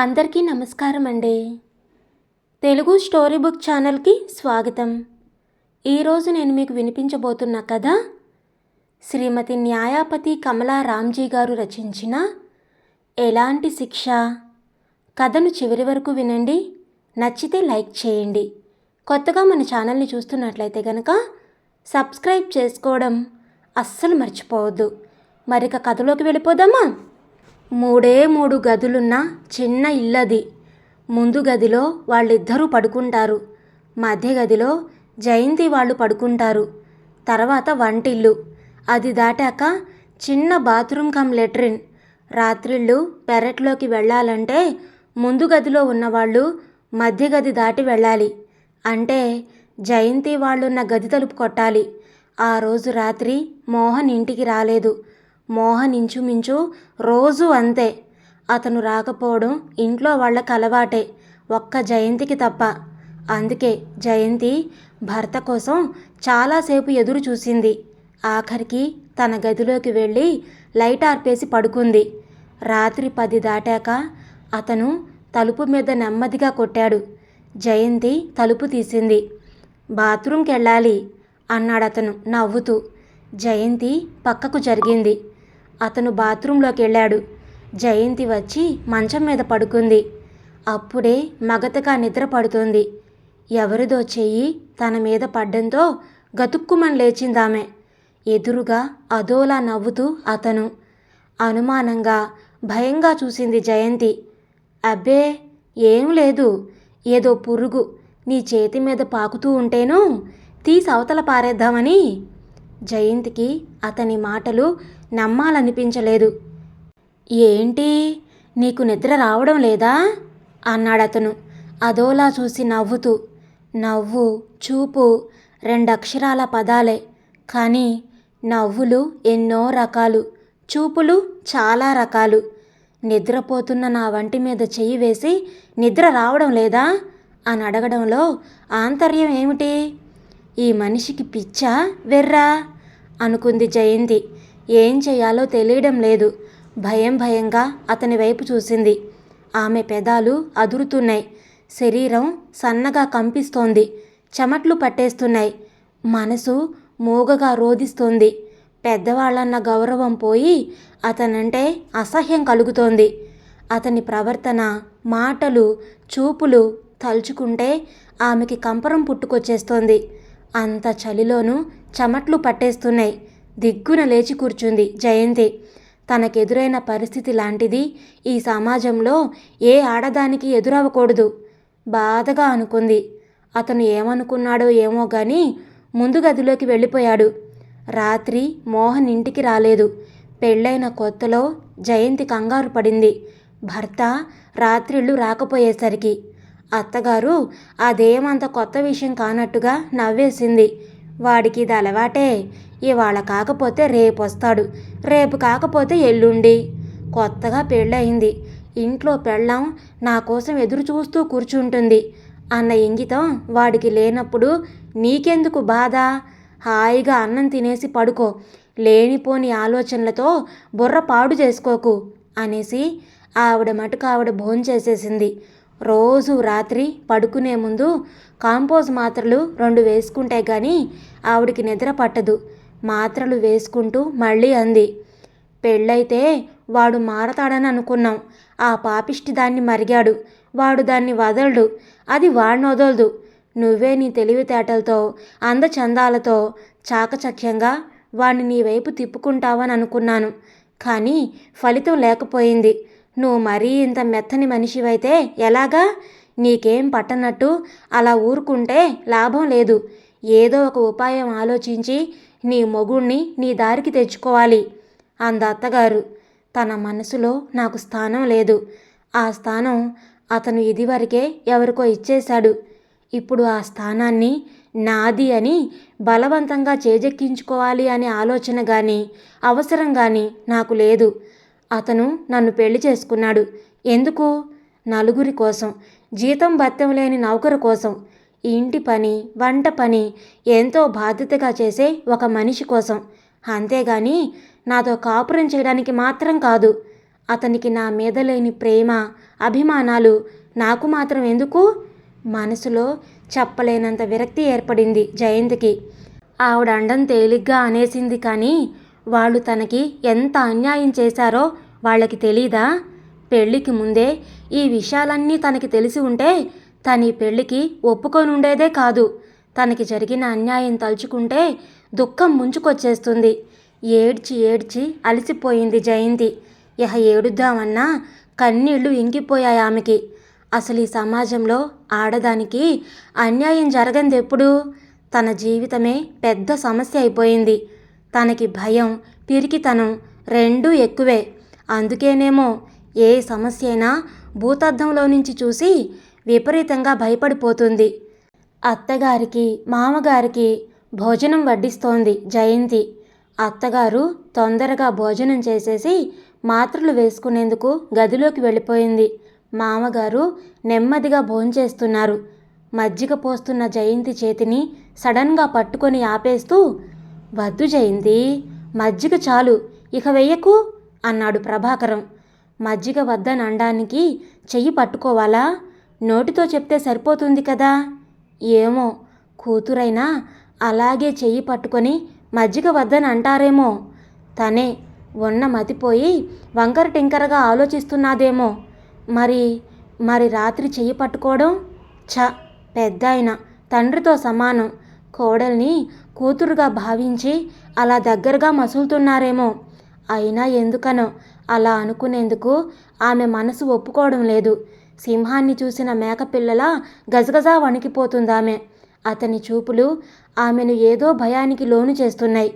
అందరికీ నమస్కారం అండి. తెలుగు స్టోరీ బుక్ ఛానల్కి స్వాగతం. ఈరోజు నేను మీకు వినిపించబోతున్న కథ శ్రీమతి న్యాయాపతి కమలా రామ్జీ గారు రచించిన ఎలాంటి శిక్ష? కథను చివరి వరకు వినండి. నచ్చితే లైక్ చేయండి. కొత్తగా మన ఛానల్ని చూస్తున్నట్లయితే కనుక సబ్స్క్రైబ్ చేసుకోవడం అస్సలు మర్చిపోవద్దు. మరిక కథలోకి వెళ్ళిపోదామా? మూడే మూడు గదులున్న చిన్న ఇల్లది. ముందు గదిలో వాళ్ళిద్దరూ పడుకుంటారు. మధ్య గదిలో జయంతి వాళ్ళు పడుకుంటారు. తర్వాత వంటిల్లు. అది దాటాక చిన్న బాత్రూమ్ కమ్ లెట్రిన్. రాత్రిళ్ళు పెరట్లోకి వెళ్ళాలంటే ముందు గదిలో ఉన్నవాళ్ళు మధ్య గది దాటి వెళ్ళాలి. అంటే జయంతి వాళ్ళున్న గది తలుపు కొట్టాలి. ఆ రోజు రాత్రి మోహన్ ఇంటికి రాలేదు. మోహన్ ఇంచుమించు రోజు అంతే. అతను రాకపోవడం ఇంట్లో వాళ్ళకి అలవాటే ఒక్క జయంతికి తప్ప. అందుకే జయంతి భర్త కోసం చాలాసేపు ఎదురు చూసింది. ఆఖరికి తన గదిలోకి వెళ్ళి లైట్ ఆర్పేసి పడుకుంది. రాత్రి పది దాటాక అతను తలుపు మీద నెమ్మదిగా కొట్టాడు. జయంతి తలుపు తీసింది. బాత్రూంకి వెళ్ళాలి అన్నాడు అతను నవ్వుతూ. జయంతి పక్కకు జరిగింది. అతను బాత్రూంలోకి వెళ్ళాడు. జయంతి వచ్చి మంచం మీద పడుకుంది. అప్పుడే మగతగా నిద్ర పడుతోంది. ఎవరిదో చెయ్యి తన మీద పడ్డంతో గతుక్కుమని లేచిందామె. ఎదురుగా అదోలా నవ్వుతూ అతను. అనుమానంగా భయంగా చూసింది జయంతి. అబ్బే ఏం లేదు. ఏదో పురుగు. నీ చేతి మీద పాకుతూ ఉంటేను తీసి అవతల పారేద్దామని. జయంతికి అతని మాటలు నమ్మాలనిపించలేదు. ఏంటి? నీకు నిద్ర రావడం లేదా? అన్నాడతను. అదోలా చూసి నవ్వుతూ నవ్వు చూపు రెండక్షరాల పదాలే. కానీ నవ్వులు ఎన్నో రకాలు. చూపులు చాలా రకాలు. నిద్రపోతున్న నా వంటి మీద చెయ్యి వేసి నిద్ర రావడం లేదా? అని అడగడంలో ఆంతర్యం ఏమిటి? ఈ మనిషికి పిచ్చా? వెర్రా? అనుకుంది జయంతి. ఏం చేయాలో తెలియడం లేదు. భయం భయంగా అతని వైపు చూసింది. ఆమె పెదాలు అదురుతున్నాయి. శరీరం సన్నగా కంపిస్తోంది. చెమట్లు పట్టేస్తున్నాయి. మనసు మూగగా రోధిస్తోంది. పెద్దవాళ్ళన్న గౌరవం పోయి అతనంటే అసహ్యం కలుగుతోంది. అతని ప్రవర్తన మాటలు చూపులు తలుచుకుంటే ఆమెకి కంపరం పుట్టుకొచ్చేస్తోంది. అంత చలిలోనూ చెమట్లు పట్టేస్తున్నాయి. దిగ్గున లేచి కూర్చుంది జయంతి. తనకెదురైన పరిస్థితి లాంటిది ఈ సమాజంలో ఏ ఆడదానికి ఎదురవ్వకూడదు. బాధగా అనుకుంది. అతను ఏమనుకున్నాడో ఏమో గాని ముందు గదిలోకి వెళ్ళిపోయాడు. రాత్రి మోహన్ ఇంటికి రాలేదు. పెళ్ళైన కొత్తలో జయంతి కంగారు పడింది. భర్త రాత్రిళ్ళు రాకపోయేసరికి అత్తగారు అదేమంత కొత్త విషయం కానట్టుగా నవ్వేసింది. వాడికి ఇది అలవాటే. ఇవాళ కాకపోతే రేపు వస్తాడు రేపు కాకపోతే ఎల్లుండి. కొత్తగా పెళ్ళయింది. ఇంట్లో పెళ్ళాం నా కోసం ఎదురు చూస్తూ కూర్చుంటుంది. అన్న ఇంగితం వాడికి లేనప్పుడు నీకెందుకు బాధ? హాయిగా అన్నం తినేసి పడుకో. లేనిపోని ఆలోచనలతో బుర్ర పాడు చేసుకోకు అనేసి ఆవిడ మటుకు ఆవిడ భోంచేసేసింది. రోజు రాత్రి పడుకునే ముందు కాంపోజ్ మాత్రలు రెండు వేసుకుంటే కానీ ఆవిడికి నిద్ర పట్టదు. మాత్రలు వేసుకుంటూ మళ్ళీ అంది. పెళ్ళైతే వాడు మారతాడని అనుకున్నాం. ఆ పాపిష్టి దాన్ని మరిగాడు. వాడు దాన్ని వదలడు. అది వాడిని వదలదు. నువ్వే నీ తెలివితేటలతో అందచందాలతో చాకచక్యంగా వాణ్ణి నీ వైపు తిప్పుకుంటావని అనుకున్నాను. కానీ ఫలితం లేకపోయింది. నువ్వు మరీ ఇంత మెత్తని మనిషివైతే ఎలాగా? నీకేం పట్టనట్టు అలా ఊరుకుంటే లాభం లేదు. ఏదో ఒక ఉపాయం ఆలోచించి నీ మొగుణ్ణి నీ దారికి తెచ్చుకోవాలి అందత్తగారు తన మనసులో నాకు స్థానం లేదు. ఆ స్థానం అతను ఇదివరకే ఎవరికో ఇచ్చేశాడు. ఇప్పుడు ఆ స్థానాన్ని నాది అని బలవంతంగా చేజెక్కించుకోవాలి అనే ఆలోచన కానీ అవసరం కానీ నాకు లేదు. అతను నన్ను పెళ్ళి చేసుకున్నాడు. ఎందుకు? నలుగురి కోసం. జీతం భత్యం లేని నౌకరు కోసం. ఇంటి పని వంట పని ఎంతో బాధ్యతగా చేసే ఒక మనిషి కోసం. అంతేగాని నాతో కాపురం చేయడానికి మాత్రం కాదు. అతనికి నా మీద లేని ప్రేమ అభిమానాలు నాకు మాత్రం ఎందుకు? మనసులో చెప్పలేనంత విరక్తి ఏర్పడింది జయంతికి. ఆవిడ అండం తేలిగ్గా అనేసింది కానీ వాళ్ళు తనకి ఎంత అన్యాయం చేశారో వాళ్ళకి తెలీదా? పెళ్ళికి ముందే ఈ విషయాలన్నీ తనకి తెలిసి ఉంటే తన ఈ పెళ్ళికి ఒప్పుకొని ఉండేదే కాదు. తనకి జరిగిన అన్యాయం తలుచుకుంటే దుఃఖం ముంచుకొచ్చేస్తుంది. ఏడ్చి ఏడ్చి అలసిపోయింది జయంతి. ఇహ ఏడుద్దామన్నా కన్నీళ్ళు ఇంకిపోయాయి ఆమెకి. అసలు ఈ సమాజంలో ఆడదానికి అన్యాయం జరగంది ఎప్పుడు తన జీవితమే పెద్ద సమస్య అయిపోయింది. తనకి భయం పిరికితనం రెండూ ఎక్కువే. అందుకేనేమో ఏ సమస్య అయినా భూతద్దంలో నుంచి చూసి విపరీతంగా భయపడిపోతుంది. అత్తగారికి మామగారికి భోజనం వడ్డిస్తోంది జయంతి. అత్తగారు తొందరగా భోజనం చేసేసి మాత్రలు వేసుకునేందుకు గదిలోకి వెళ్ళిపోయింది. మామగారు నెమ్మదిగా భోంచేస్తున్నారు. మజ్జిగ పోస్తున్న జయంతి చేతిని సడన్గా పట్టుకొని ఆపేస్తూ వద్దు జయంతి మజ్జిగ చాలు ఇక వెయ్యకు అన్నాడు ప్రభాకరం. మజ్జిగ వద్దని అనడానికి చెయ్యి పట్టుకోవాలా? నోటితో చెప్తే సరిపోతుంది కదా? ఏమో కూతురైనా అలాగే చెయ్యి పట్టుకొని మజ్జిగ వద్దని అంటారేమో. తనే ఉన్న మతిపోయి వంకర టింకరగా ఆలోచిస్తున్నాదేమో. మరి మరి రాత్రి చెయ్యి పట్టుకోవడం? ఛ పెద్ద ఆయన తండ్రితో సమానం. కోడల్ని కూతురుగా భావించి అలా దగ్గరగా మసులుతున్నారేమో. అయినా ఎందుకనో అలా అనుకునేందుకు ఆమె మనసు ఒప్పుకోవడం లేదు. సింహాన్ని చూసిన మేకపిల్లలా గజగజా వణికిపోతుందామె. అతని చూపులు ఆమెను ఏదో భయానికి లోను చేస్తున్నాయి.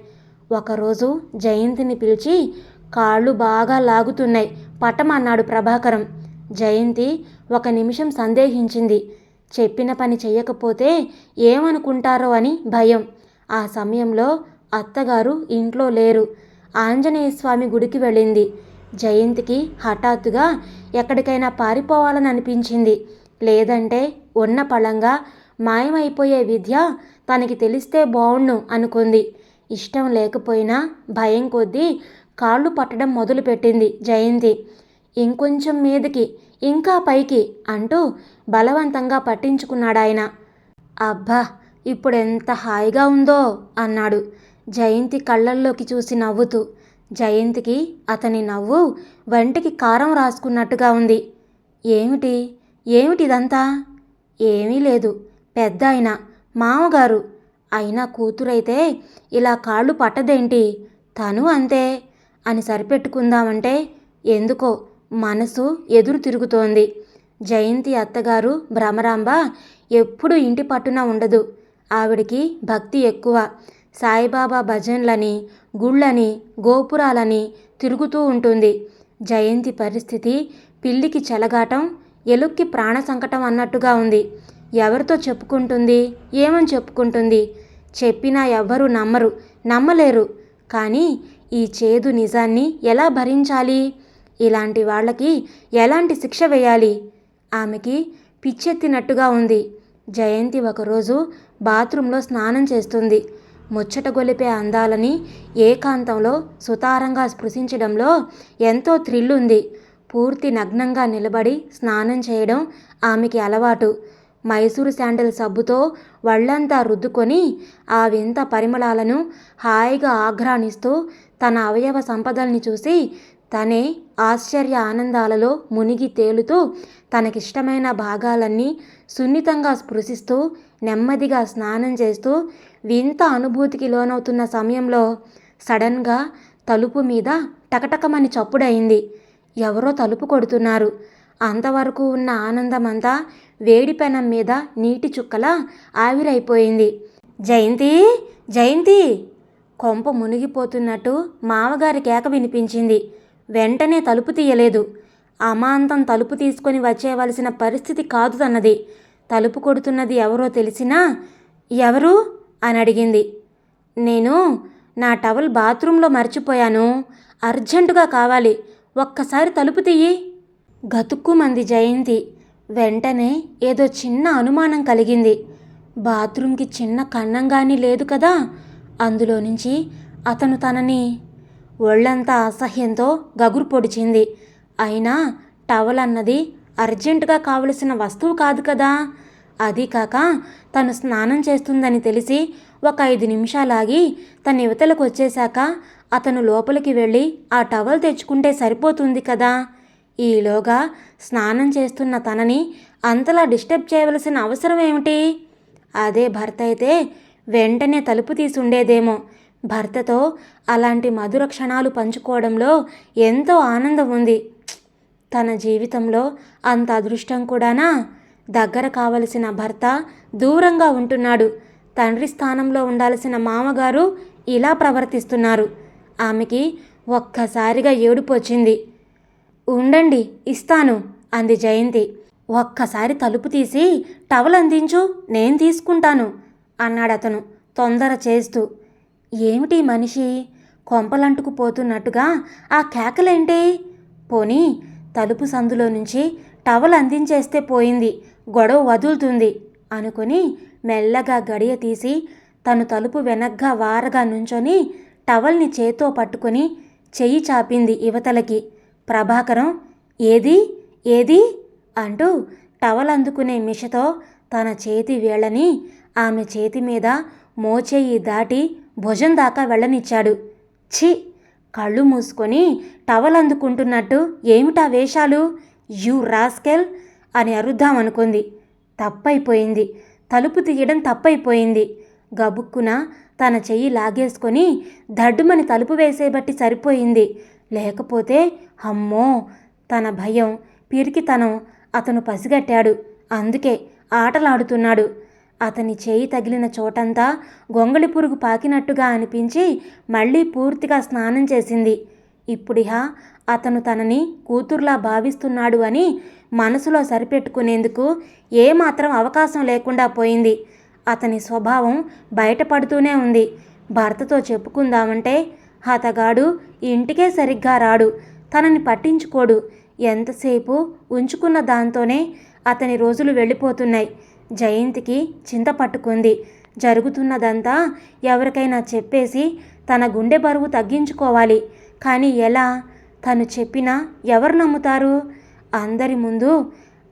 ఒకరోజు జయంతిని పిలిచి కాళ్ళు బాగా లాగుతున్నాయి. పట్టమన్నాడు ప్రభాకరం. జయంతి ఒక నిమిషం సందేహించింది. చెప్పిన పని చెయ్యకపోతే ఏమనుకుంటారో అని భయం. ఆ సమయంలో అత్తగారు ఇంట్లో లేరు. ఆంజనేయ స్వామి గుడికి వెళ్ళింది. జయంతికి హఠాత్తుగా ఎక్కడికైనా పారిపోవాలని అనిపించింది. లేదంటే ఉన్న పళంగా మాయమైపోయే విద్య తనకి తెలిస్తే బావుణ్ణు అనుకుంది. ఇష్టం లేకపోయినా భయం కొద్దీ కాళ్ళు పట్టడం మొదలుపెట్టింది జయంతి. ఇంకొంచెం మీదకి ఇంకా పైకి అంటూ బలవంతంగా పట్టించుకున్నాడాయన. అబ్బా ఇప్పుడు ఎంత హాయిగా ఉందో అన్నాడు జయంతి కళ్ళల్లోకి చూసి నవ్వుతూ. జయంతికి అతని నవ్వు వంటికి కారం రాసుకున్నట్టుగా ఉంది. ఏమిటి? ఏమిటిదంతా? ఏమీ లేదు. పెద్ద ఆయన మామగారు. అయినా కూతురైతే ఇలా కాళ్ళు పట్టదేంటి? తను అంతే. అని సరిపెట్టుకుందామంటే ఎందుకో మనసు ఎదురు తిరుగుతోంది. జయంతి అత్తగారు భ్రమరాంబ ఎప్పుడూ ఇంటి పట్టున ఉండదు. ఆవిడికి భక్తి ఎక్కువ. సాయిబాబా భజన్లని గుళ్ళని గోపురాలని తిరుగుతూ ఉంటుంది. జయంతి పరిస్థితి పిల్లికి చెలగాటం ఎలుక్కి ప్రాణ సంకటం అన్నట్టుగా ఉంది. ఎవరితో చెప్పుకుంటుంది? ఏమని చెప్పుకుంటుంది? చెప్పినా ఎవ్వరూ నమ్మరు నమ్మలేరు. కానీ ఈ చేదు నిజాన్ని ఎలా భరించాలి? ఇలాంటి వాళ్ళకి ఎలాంటి శిక్ష వేయాలి? ఆమెకి పిచ్చెత్తినట్టుగా ఉంది. జయంతి ఒకరోజు బాత్రూంలో స్నానం చేస్తుంది. ముచ్చట గొలిపే అందాలని ఏకాంతంలో సుతారంగా స్పృశించడంలో ఎంతో థ్రిల్ ఉంది పూర్తి నగ్నంగా నిలబడి స్నానం చేయడం ఆమెకి అలవాటు. మైసూరు శాండిల్ సబ్బుతో వళ్ళంతా రుద్దుకొని ఆ వింత పరిమళాలను హాయిగా ఆఘ్రానిస్తూ తన అవయవ సంపదల్ని చూసి తనే ఆశ్చర్య ఆనందాలలో మునిగి తేలుతూ తనకిష్టమైన భాగాలన్నీ సున్నితంగా స్పృశిస్తూ నెమ్మదిగా స్నానం చేస్తూ వింత అనుభూతికి లోనవుతున్న సమయంలో సడన్గా తలుపు మీద టకటకమని చప్పుడయింది. ఎవరో తలుపు కొడుతున్నారు. అంతవరకు ఉన్న ఆనందమంతా వేడి పెనం మీద నీటి చుక్కలా ఆవిరైపోయింది. జయంతి! జయంతి! కొంప మునిగిపోతున్నట్టు మామగారి కేక వినిపించింది. వెంటనే తలుపు తీయలేదు. అమాంతం తలుపు తీసుకొని వచ్చేవలసిన పరిస్థితి కాదు తన్నది తలుపు కొడుతున్నది ఎవరో తెలిసినా ఎవరు? అని అడిగింది. నేను నా టవల్ బాత్రూంలో మర్చిపోయాను. అర్జెంటుగా కావాలి. ఒక్కసారి తలుపు తీయి. గతుక్కుమంది జయంతి. వెంటనే ఏదో చిన్న అనుమానం కలిగింది. బాత్రూంకి చిన్న కన్నం కానీ లేదు కదా? అందులో నుంచి అతను తనని ఒళ్ళంతా అసహ్యంతో గగురు పొడిచింది. అయినా టవల్ అన్నది అర్జెంటుగా కావలసిన వస్తువు కాదు కదా? అది కాక తను స్నానం చేస్తుందని తెలిసి ఒక ఐదు నిమిషాలాగి తన యువతలకు వచ్చేశాక అతను లోపలికి వెళ్ళి ఆ టవల్ తెచ్చుకుంటే సరిపోతుంది కదా. ఈలోగా స్నానం చేస్తున్న తనని అంతలా డిస్టర్బ్ చేయవలసిన అవసరం ఏమిటి? అదే భర్త అయితే వెంటనే తలుపు తీసి ఉండేదేమో. భర్తతో అలాంటి మధుర క్షణాలు పంచుకోవడంలో ఎంతో ఆనందం ఉంది. తన జీవితంలో అంత అదృష్టం కూడానా? దగ్గర కావలసిన భర్త దూరంగా ఉంటున్నాడు. తండ్రి స్థానంలో ఉండాల్సిన మామగారు ఇలా ప్రవర్తిస్తున్నారు. ఆమెకి ఒక్కసారిగా ఏడుపు వచ్చింది. ఉండండి ఇస్తాను అంది జయంతి. ఒక్కసారి తలుపు తీసి టవల్ అందించు నేను తీసుకుంటాను అన్నాడతను తొందర చేస్తూ. ఏమిటి మనిషి కొంపలంటుకు పోతున్నట్టుగా ఆ కేకలేంటి? పోనీ తలుపు సందులో నుంచి టవల్ అందించేస్తే పోయింది. గొడవ వదులుతుంది అనుకుని మెల్లగా గడియ తీసి తను తలుపు వెనగ్గా వారగా నుంచొని టవల్ని చేత్తో పట్టుకొని చెయ్యి చాపింది యువతలకి ప్రభాకరం ఏది? ఏది? అంటూ టవల్ అందుకునే మిషతో తన చేతి వేళ్ళని ఆమె చేతి మీద మోచేయి దాటి భుజం దాకా వెళ్ళనిచ్చాడు. ఛీ! కళ్ళు మూసుకొని టవల్ అందుకుంటున్నట్టు ఏమిటా వేషాలు? You rascal! అని అరుద్దామనుకుంది తప్పైపోయింది. తలుపు తీయడం తప్పైపోయింది. గబుక్కున తన చెయ్యి లాగేసుకొని దడ్డుమని తలుపు వేసేబట్టి సరిపోయింది. లేకపోతే అమ్మో! తన భయం పిరికితనం అతను పసిగట్టాడు. అందుకే ఆటలాడుతున్నాడు. అతని చేయి తగిలిన చోటంతా గొంగళి పురుగు పాకినట్టుగా అనిపించి మళ్ళీ పూర్తిగా స్నానం చేసింది. ఇప్పుడిహ అతను తనని కూతుర్లా భావిస్తున్నాడు అని మనసులో సరిపెట్టుకునేందుకు ఏమాత్రం అవకాశం లేకుండా పోయింది. అతని స్వభావం బయటపడుతూనే ఉంది. భర్తతో చెప్పుకుందామంటే అతగాడు ఇంటికే సరిగ్గా రాడు. తనని పట్టించుకోడు. ఎంతసేపు ఉంచుకున్న దాంతోనే అతని రోజులు వెళ్ళిపోతున్నాయి. జయంతికి చింత పట్టుకుంది. జరుగుతున్నదంతా ఎవరికైనా చెప్పేసి తన గుండె బరువు తగ్గించుకోవాలి. కానీ ఎలా? తను చెప్పినా ఎవరు నమ్ముతారు? అందరి ముందు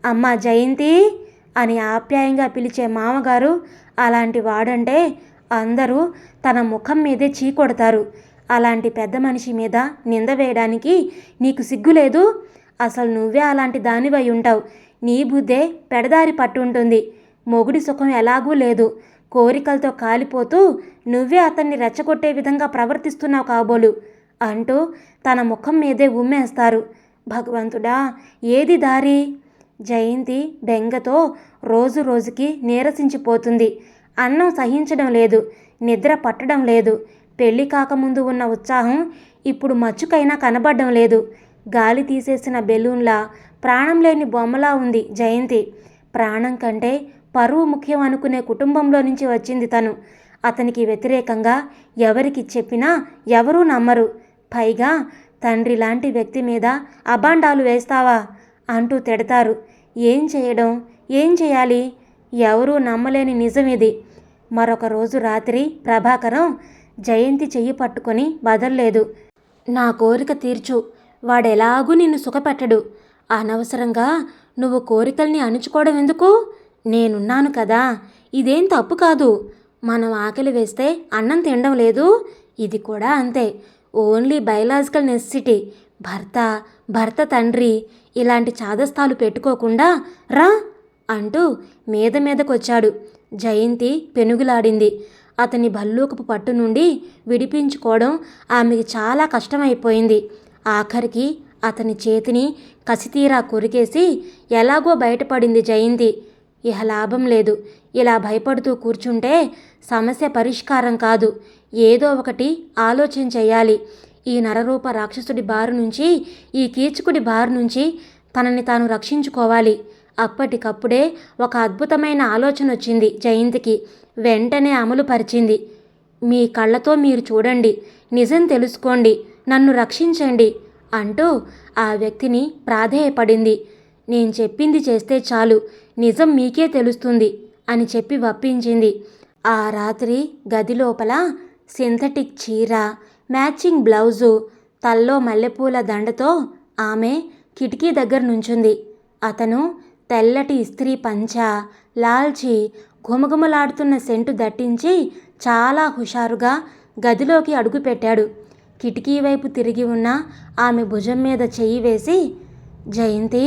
అమ్మ జయంతి అని ఆప్యాయంగా పిలిచే మామగారు అలాంటి వాడంటే అందరూ తన ముఖం మీదే చీకొడతారు అలాంటి పెద్ద మనిషి మీద నింద వేయడానికి నీకు సిగ్గులేదు? అసలు నువ్వే అలాంటి దానివై ఉంటావు. నీ బుద్ధే పెడదారి పట్టుంటుంది. మొగుడి సుఖం ఎలాగూ లేదు. కోరికలతో కాలిపోతూ నువ్వే అతన్ని రెచ్చగొట్టే విధంగా ప్రవర్తిస్తున్నావు కాబోలు. అంటూ తన ముఖం మీదే ఉమ్మేస్తారు. భగవంతుడా ఏది దారి? జయంతి బెంగతో రోజు రోజుకి నీరసించిపోతుంది. అన్నం సహించడం లేదు నిద్ర పట్టడం లేదు. పెళ్ళి కాకముందు ఉన్న ఉత్సాహం ఇప్పుడు మచ్చుకైనా కనబడడం లేదు. గాలి తీసేసిన బెలూన్లా ప్రాణం లేని బొమ్మలా ఉంది జయంతి. ప్రాణం కంటే పరువు ముఖ్యం అనుకునే కుటుంబంలో నుంచి వచ్చింది తను. అతనికి వ్యతిరేకంగా ఎవరికి చెప్పినా ఎవరూ నమ్మరు. పైగా తండ్రి లాంటి వ్యక్తి మీద అబాండాలు వేస్తావా? అంటూ తిడతారు. ఏం చేయడం? ఏం చేయాలి? ఎవరూ నమ్మలేని నిజం ఇది. మరొక రోజు రాత్రి ప్రభాకరం జయంతి చెయ్యి పట్టుకొని బదల్లేదు. నా కోరిక తీర్చు. వాడెలాగూ నిన్ను సుఖపెట్టడు. అనవసరంగా నువ్వు కోరికల్ని అణుచుకోవడం ఎందుకు? నేనున్నాను కదా. ఇదేం తప్పు కాదు. మనం ఆకలి వేస్తే అన్నం తినడం లేదు. ఇది కూడా అంతే. Only biological necessity. భర్త భర్త తండ్రి ఇలాంటి చాదస్తాలు పెట్టుకోకుండా రా అంటూ మీద మీదకొచ్చాడు. జయంతి పెనుగులాడింది. అతని భల్లూకపు పట్టు నుండి విడిపించుకోవడం ఆమెకి చాలా కష్టమైపోయింది. ఆఖరికి అతని చేతిని కసితీరా కొరికేసి ఎలాగో బయటపడింది జయంతి. ఇహ లాభం లేదు. ఇలా భయపడుతూ కూర్చుంటే సమస్య పరిష్కారం కాదు. ఏదో ఒకటి ఆలోచన చేయాలి. ఈ నరరూప రాక్షసుడి బారు నుంచి ఈ కీచకుడి బారు నుంచి తనని తాను రక్షించుకోవాలి. అప్పటికప్పుడే ఒక అద్భుతమైన ఆలోచన వచ్చింది జయంతికి. వెంటనే అమలు పరిచింది. మీ కళ్ళతో మీరు చూడండి. నిజం తెలుసుకోండి. నన్ను రక్షించండి అంటూ ఆ వ్యక్తిని ప్రాధేయపడింది. నేను చెప్పింది చేస్తే చాలు. నిజం మీకే తెలుస్తుంది అని చెప్పి వప్పించింది. ఆ రాత్రి గది లోపల సింథటిక్ చీర మ్యాచింగ్ బ్లౌజు తల్లో మల్లెపూల దండతో ఆమె కిటికీ దగ్గర నుంచుంది. అతను తెల్లటి ఇస్త్రీ పంచ లాల్చి ఘుమఘుమలాడుతున్న సెంటు దట్టించి చాలా హుషారుగా గదిలోకి అడుగుపెట్టాడు కిటికీ వైపు తిరిగి ఉన్న ఆమె భుజం మీద చెయ్యి వేసి జయంతి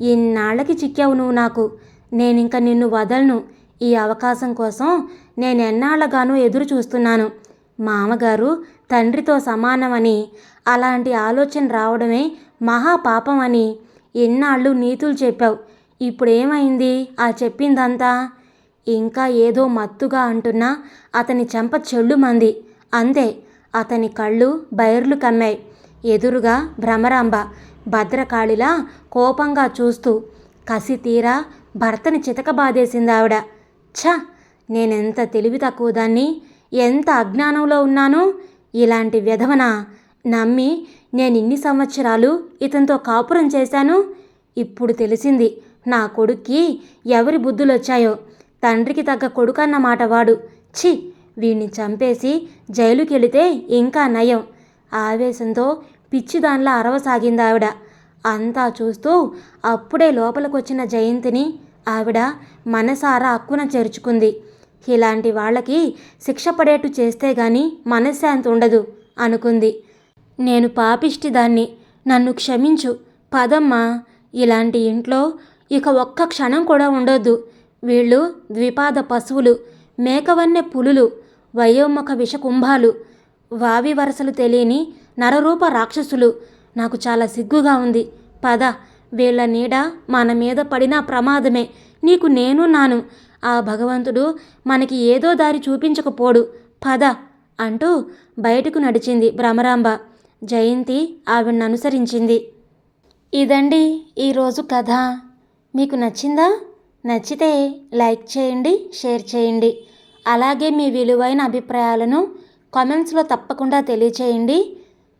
ఇన్నాళ్ళకి చిక్కావు నువ్వు నాకు. నేనింక నిన్ను వదలను. ఈ అవకాశం కోసం నేను ఎన్నాళ్ళగానో ఎదురు చూస్తున్నాను. మామగారు తండ్రితో సమానమని అలాంటి ఆలోచన రావడమే మహాపాపం అని ఎన్నాళ్ళు నీతులు చెప్పావు. ఇప్పుడేమైంది ఆ చెప్పిందంతా? ఇంకా ఏదో మత్తుగా అంటున్నా అతని చెంప చెళ్ళు మంది. అంతే అతని కళ్ళు బైర్లు కమ్మాయి. ఎదురుగా భ్రమరాంబ. భద్రకాళిలా కోపంగా చూస్తూ కసి తీరా భర్తని చితకబాదేసింది ఆవిడ ఛ! నేనెంత తెలివి తక్కువ దాన్ని ఎంత అజ్ఞానంలో ఉన్నాను? ఇలాంటి వ్యధవన నమ్మి నేను ఇన్ని సంవత్సరాలు ఇతనితో కాపురం చేశాను? ఇప్పుడు తెలిసింది నా కొడుక్కి ఎవరి బుద్ధులొచ్చాయో. తండ్రికి తగ్గ కొడుకన్నమాట వాడు. ఛీ! వీణ్ణి చంపేసి జైలుకెళితే ఇంకా నయం. ఆవేశంతో పిచ్చి పిచ్చిదానిలా అరవసాగింది ఆవిడ అంతా చూస్తూ అప్పుడే లోపలికొచ్చిన జయంతిని ఆవిడ మనసారా అక్కున చేర్చుకుంది. ఇలాంటి వాళ్ళకి శిక్ష పడేట్టు చేస్తే గాని మనశ్శాంతి ఉండదు అనుకుంది. నేను పాపిష్టి దాన్ని నన్ను క్షమించు పదమ్మా ఇలాంటి ఇంట్లో ఇక ఒక్క క్షణం కూడా ఉండొద్దు. వీళ్ళు ద్విపాద పశువులు మేకవన్నె పులులు వయోముఖ విషకుంభాలు వావి వరసలు తెలియని నరరూప రాక్షసులు. నాకు చాలా సిగ్గుగా ఉంది. పద వీళ్ళ నీడ మన మీద పడినా ప్రమాదమే. నీకు నేను నాను. ఆ భగవంతుడు మనకి ఏదో దారి చూపించకపోడు. పద అంటూ బయటకు నడిచింది భ్రమరాంబ. జయంతి ఆవిడను అనుసరించింది ఇదండి ఈరోజు కథ. మీకు నచ్చిందా? నచ్చితే లైక్ చేయండి షేర్ చేయండి. అలాగే మీ విలువైన అభిప్రాయాలను కామెంట్స్లో తప్పకుండా తెలియచేయండి.